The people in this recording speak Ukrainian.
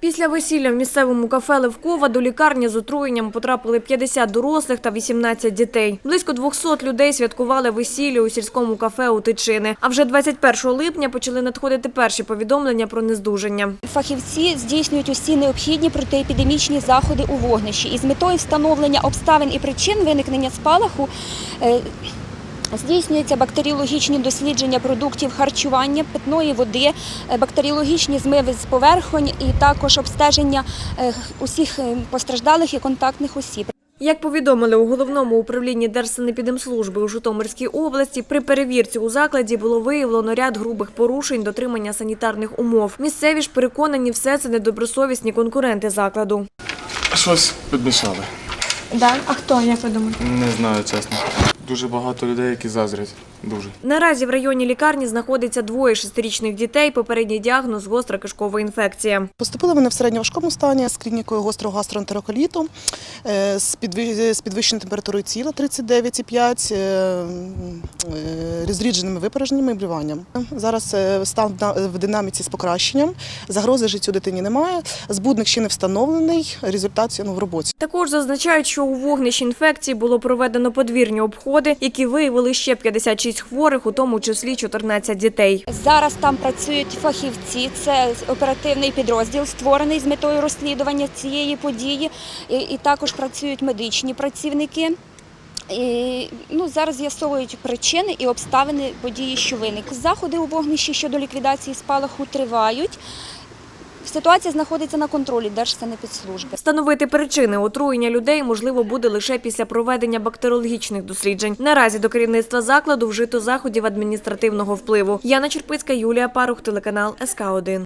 Після весілля в місцевому кафе Левкова до лікарні з отруєнням потрапили 50 дорослих та 18 дітей. Близько 200 людей святкували весілля у сільському кафе у Тичини. А вже 21 липня почали надходити перші повідомлення про нездужання. Фахівці здійснюють усі необхідні протиепідемічні заходи у вогнищі. І з метою встановлення обставин і причин виникнення спалаху е, здійснюються бактеріологічні дослідження продуктів харчування, питної води, е, бактеріологічні змиви з поверхонь і також обстеження е, усіх е, постраждалих і контактних осіб. Як повідомили у головному управлінні Держсанепідемслужби у Житомирській області, при перевірці у закладі було виявлено ряд грубих порушень дотримання санітарних умов. Місцеві ж переконані, все це недобросовісні конкуренти закладу. Щось підмішали. Да? А хто, як ви думаєте? Не знаю, чесно. Дуже багато людей, які заздрять. Дуже. Наразі в районі лікарні знаходиться двоє шестирічних дітей. Попередній діагноз – гостра кишкова інфекція. Поступили вони в середньоважкому стані з клінікою гострого гастроентероколіту, з підвищеною з підвищеною температурою тіла 39,5, е, е, зрідженими випорожненнями і блюванням. Зараз е, стан в в динаміці з покращенням, загрози життю дитині немає, збудник ще не встановлений, результат ну, в роботі. Також зазначають, що у вогнищі інфекції було проведено подвірні обходи, які виявили ще 56 хворих, у тому числі 14 дітей. Зараз там працюють фахівці. Це оперативний підрозділ, створений з метою розслідування цієї події. І, і також працюють медичні працівники. І, ну, зараз з'ясовують причини і обставини події, що виникли. Заходи у вогнищі щодо ліквідації спалаху тривають. Ситуація знаходиться на контролі Держсанепідслужби. Встановити причини отруєння людей можливо буде лише після проведення бактеріологічних досліджень. Наразі до керівництва закладу вжито заходів адміністративного впливу. Яна Черпицька, Юлія Парух, телеканал СК 1